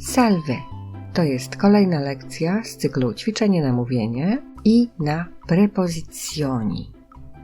Salve to jest kolejna lekcja z cyklu ćwiczenie na mówienie i na prepozycjoni.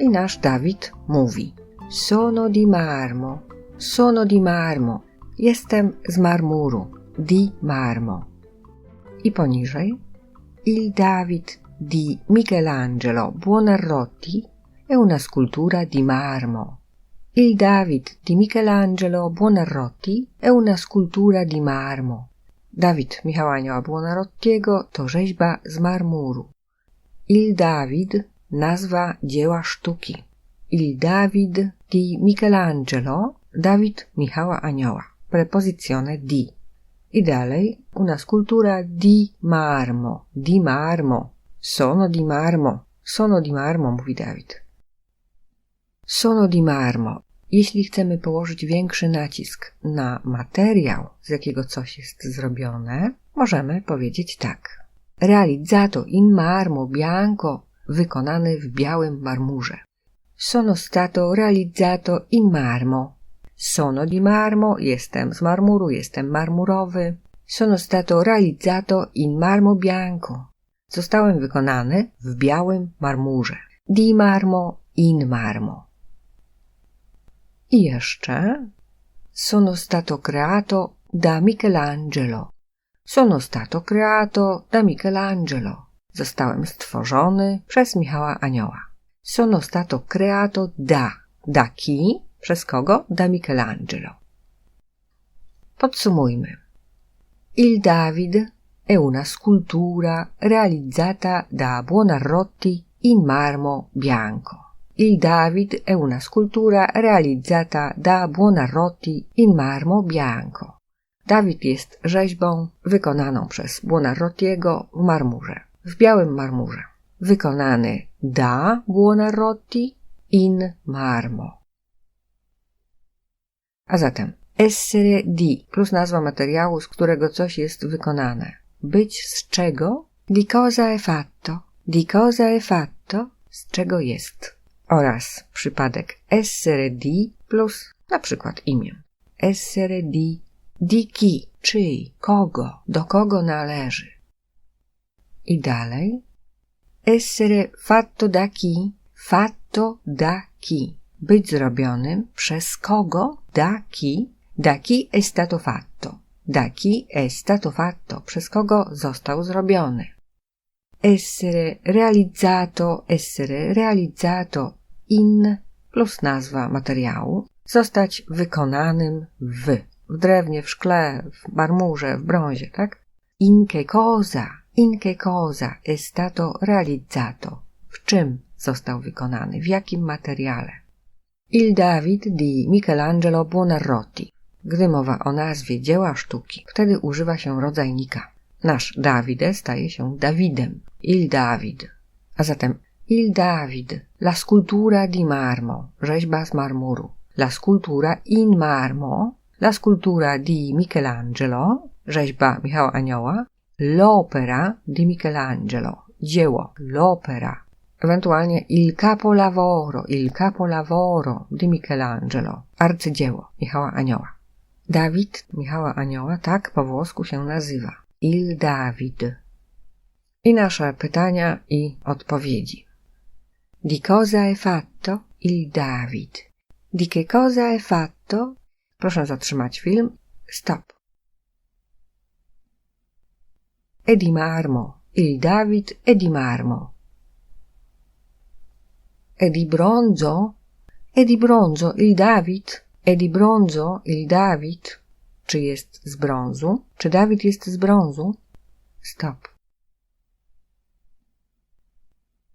I nasz Dawid mówi: Sono di marmo, sono di marmo. Jestem z marmuru, di marmo. I poniżej Il David di Michelangelo Buonarroti è una scultura di marmo. Il David di Michelangelo Buonarroti è una scultura di marmo. Dawid Michała Anioła Buonarrotiego to rzeźba z marmuru. Il David nazwa dzieła sztuki. Il David di Michelangelo Dawid Michała Anioła. Prepozycjone di. I dalej una scultura di marmo. Di marmo. Sono di marmo. Sono di marmo, mówi Dawid. Sono di marmo. Jeśli chcemy położyć większy nacisk na materiał, z jakiego coś jest zrobione, możemy powiedzieć tak. Realizzato in marmo bianco, wykonany w białym marmurze. Sono stato realizzato in marmo. Sono di marmo, jestem z marmuru, jestem marmurowy. Sono stato realizzato in marmo bianco. Zostałem wykonany w białym marmurze. Di marmo, in marmo. I jeszcze sono stato creato da Michelangelo. Sono stato creato da Michelangelo. Zostałem stworzony przez Michała Anioła. Sono stato creato da. Da chi? Przez kogo? Da Michelangelo. Podsumujmy. Il David è una scultura realizzata da Buonarroti in marmo bianco. Il David è una scultura realizzata da Buonarroti in marmo bianco. Dawid jest rzeźbą wykonaną przez Buonarrotiego w marmurze, w białym marmurze. Wykonany da Buonarroti in marmo. A zatem essere di plus nazwa materiału, z którego coś jest wykonane. Być z czego? Di cosa è fatto? Di cosa è fatto? Z czego jest? Oraz przypadek essere di plus na przykład imię. Essere di, di chi, czyj, kogo, do kogo należy. I dalej. Essere fatto da chi, fatto da chi. Być zrobionym przez kogo, da chi, da chi è stato fatto. Da chi è stato fatto, przez kogo został zrobiony. Essere realizzato, essere realizzato in plus nazwa materiału zostać wykonanym w. W drewnie, w szkle, w marmurze, w brązie, tak? In che cosa, in che cosa è stato realizzato? W czym został wykonany? W jakim materiale? Il David di Michelangelo Buonarroti. Gdy mowa o nazwie dzieła sztuki, wtedy używa się rodzajnika. Nasz Davide staje się Dawidem. Il David. A zatem Il David, la scultura di marmo, rzeźba z marmuru. La scultura in marmo, la scultura di Michelangelo, rzeźba Michała Anioła. L'opera di Michelangelo, dzieło, l'opera. Ewentualnie il capolavoro, il capolavoro di Michelangelo, arcydzieło Michała Anioła. Dawid Michała Anioła tak po włosku się nazywa. Il David. I nasze pytania i odpowiedzi. Di cosa è fatto il David? Di che cosa è fatto? Proszę zatrzymać film. Stop. È di marmo. Il David è di marmo. È di bronzo? È di bronzo il David? È di bronzo il David? Czy jest z brązu? Czy Dawid jest z brązu? Stop.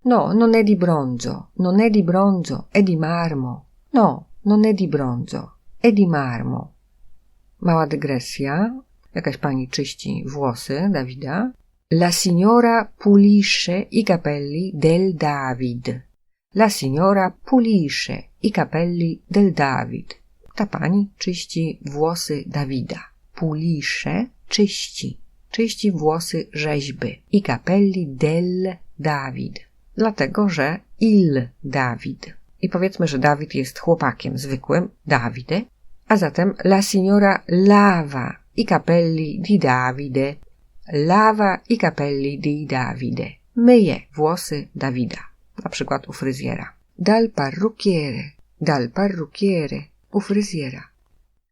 No, non è di bronzo, non è di bronzo, è di marmo. No, non è di bronzo, è di marmo. Mała dygresja. Jakaś pani czyści włosy Dawida. La signora pulisce i capelli del David. La signora pulisce i capelli del David. Ta pani czyści włosy Dawida. Pulisce, czyści. Czyści włosy rzeźby. I capelli del David dlatego że il Dawid. I powiedzmy, że Dawid jest chłopakiem zwykłym, Dawide, a zatem la signora lava i capelli di Davide. Lava i capelli di Davide. Myje włosy Dawida. Na przykład u fryzjera. Dal parrucchiere. Dal parrucchiere. U fryzjera.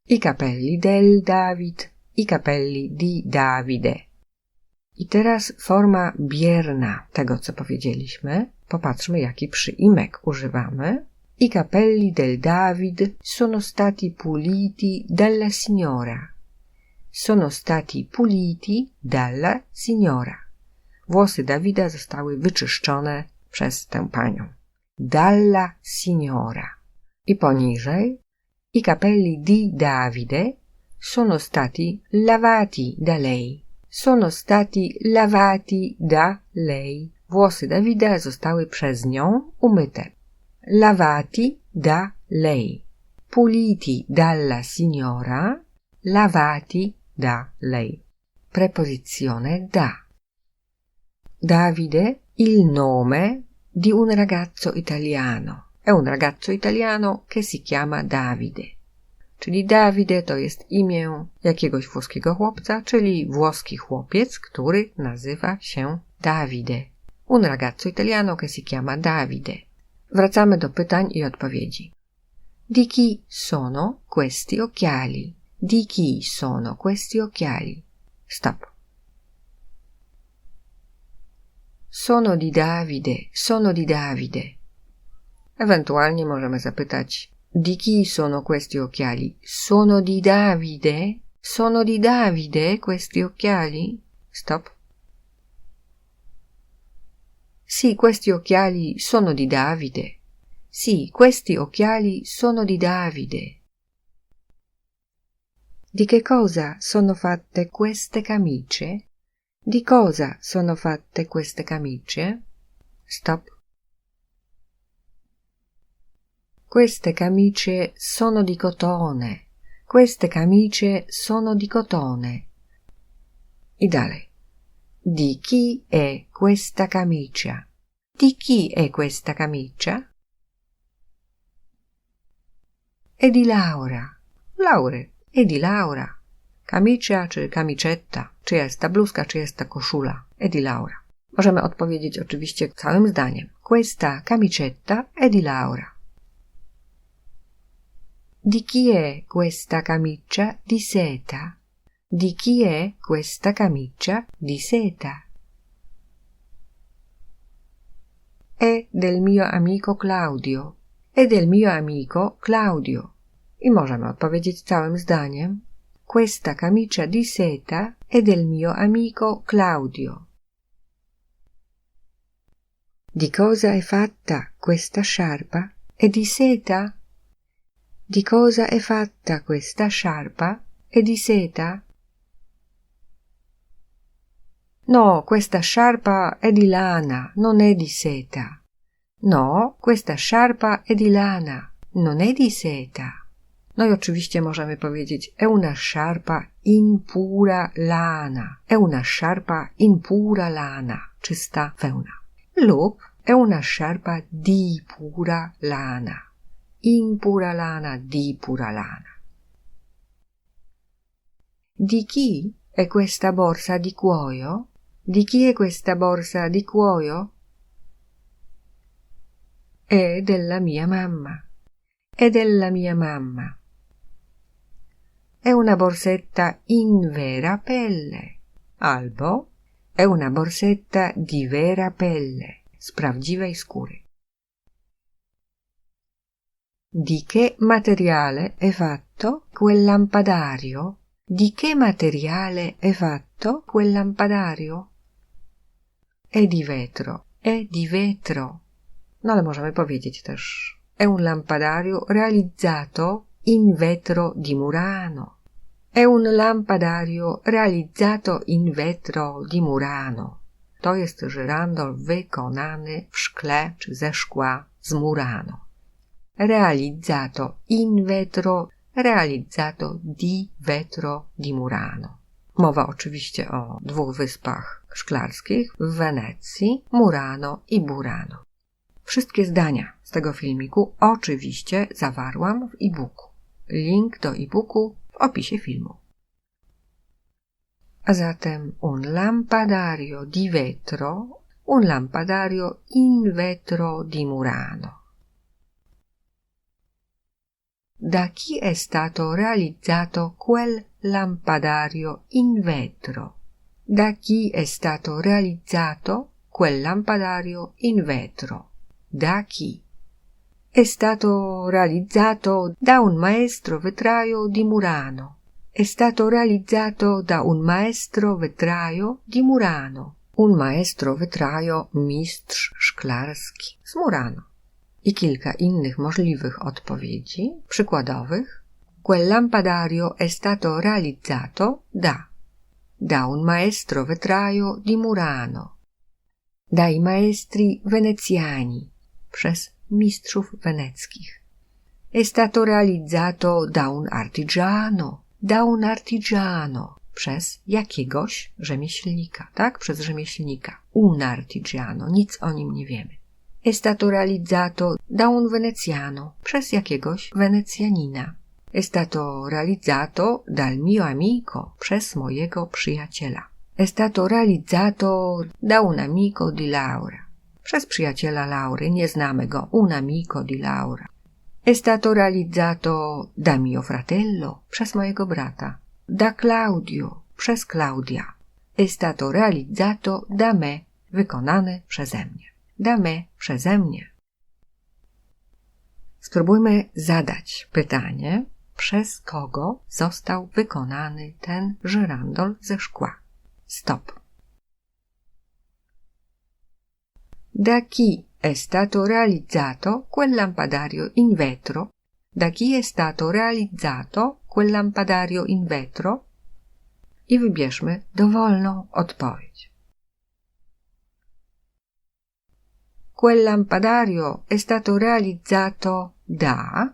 I capelli del David. I capelli di Davide. I teraz forma bierna tego, co powiedzieliśmy. Popatrzmy, jaki przyimek używamy. I capelli del David sono stati puliti dalla signora. Sono stati puliti dalla signora. Włosy Dawida zostały wyczyszczone przez tę panią. Dalla signora. I poniżej. I capelli di Davide sono stati lavati da lei. Sono stati lavati da lei. Włosy Dawida zostały przez nią umyte lavati da lei, puliti dalla signora, lavati da lei. Preposizione da. Davide, il nome di un ragazzo italiano. È un ragazzo italiano che si chiama Davide. Czyli Davide to jest imię jakiegoś włoskiego chłopca, czyli włoski chłopiec, który nazywa się Davide. Un ragazzo italiano che si chiama Davide. Wracamy do pytań i odpowiedzi. Di chi sono questi occhiali? Di chi sono questi occhiali? Stop. Sono di Davide, sono di Davide. Ewentualnie możemy zapytać, di chi sono questi occhiali? Sono di Davide? Sono di Davide questi occhiali? Stop. Sì, questi occhiali sono di Davide. Sì, questi occhiali sono di Davide. Di che cosa sono fatte queste camicie? Di cosa sono fatte queste camicie? Stop. Queste camicie sono di cotone. Queste camicie sono di cotone. I dalej. Di chi è questa camicia? Di chi è questa camicia? È di Laura. Laury. È di Laura. Kamicia czy kamicetta, czy jest ta bluzka, czy jest ta koszula. È di Laura. Możemy odpowiedzieć oczywiście całym zdaniem. Questa camicetta è di Laura. Di chi è questa camicia di seta? Di chi è questa camicia di seta? È del mio amico Claudio. È del mio amico Claudio. I możemy odpowiedzieć całym zdaniem. Questa camicia di seta è del mio amico Claudio. Di cosa è fatta questa sciarpa? È di seta? Di cosa è fatta questa sciarpa? È di seta? No, questa sciarpa è di lana, non è di seta. No, questa sciarpa è di lana, non è di seta. No i oczywiście możemy powiedzieć è una sciarpa in pura lana, è una sciarpa in pura lana, czysta wełna. Lub è una sciarpa di pura lana, in pura lana, di pura lana. Di chi è questa borsa di cuoio? Di chi è questa borsa di cuoio? È della mia mamma. È della mia mamma. È una borsetta in vera pelle. Albo è una borsetta di vera pelle, z prawdziwej skóry. Di che materiale è fatto quel lampadario? Di che materiale è fatto quel lampadario? è di vetro, è di vetro. No ale możemy powiedzieć też è un lampadario realizzato in vetro di Murano. È un lampadario realizzato in vetro di Murano. To jest żyrandol wykonany w szkle czy ze szkła z Murano. Realizzato in vetro, realizzato di vetro di Murano. Mowa oczywiście o dwóch wyspach szklarskich w Wenecji, Murano i Burano. Wszystkie zdania z tego filmiku oczywiście zawarłam w e-booku. Link do e-booku w opisie filmu. A zatem un lampadario di vetro, un lampadario in vetro di Murano. Da chi è stato realizzato quel lampadario in vetro? Da chi è stato realizzato quel lampadario in vetro? Da chi? È stato realizzato da un maestro vetraio di Murano. È stato realizzato da un maestro vetraio di Murano. Un maestro vetraio mistrz szklarski z Murano. I kilka innych możliwych odpowiedzi, przykładowych. Quel lampadario è stato realizzato da da un maestro vetraio di Murano, dai maestri veneziani, przez mistrzów weneckich. È stato realizzato da un artigiano, da un artigiano, przez jakiegoś rzemieślnika, tak? Przez rzemieślnika. Un artigiano, nic o nim nie wiemy. È stato realizzato da un veneziano, przez jakiegoś Wenecjanina. È stato realizzato dal mio amico, przez mojego przyjaciela. È stato realizzato da un amico di Laura. Przez przyjaciela Laury, nie znamy go, un amico di Laura. È stato realizzato da mio fratello, przez mojego brata. Da Claudio, przez Claudia. È stato realizzato da me, wykonany przeze mnie. Da me, przeze mnie. Spróbujmy zadać pytanie, przez kogo został wykonany ten żyrandol ze szkła. Stop. Da chi è stato realizzato quel lampadario in vetro? Da chi è stato realizzato quel lampadario in vetro? I wybierzmy dowolną odpowiedź. Quel lampadario è stato realizzato da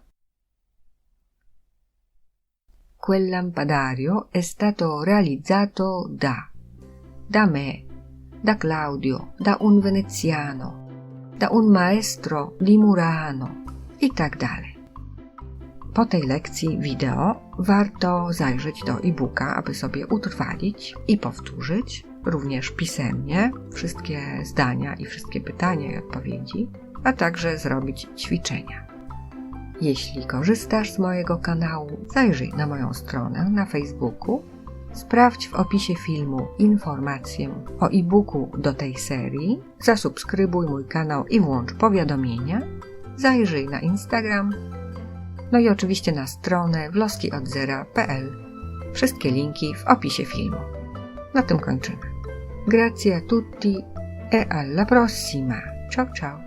quel lampadario è stato realizzato da, da me, da Claudio, da un veneziano, da un maestro di Murano i tak dalej. Po tej lekcji wideo warto zajrzeć do e-booka, aby sobie utrwalić i powtórzyć, również pisemnie, wszystkie zdania i wszystkie pytania i odpowiedzi, a także zrobić ćwiczenia. Jeśli korzystasz z mojego kanału, zajrzyj na moją stronę na Facebooku, sprawdź w opisie filmu informację o e-booku do tej serii, zasubskrybuj mój kanał i włącz powiadomienia, zajrzyj na Instagram, no i oczywiście na stronę wloskiodzera.pl. Wszystkie linki w opisie filmu. Na tym kończymy. Grazie a tutti e alla prossima. Ciao ciao.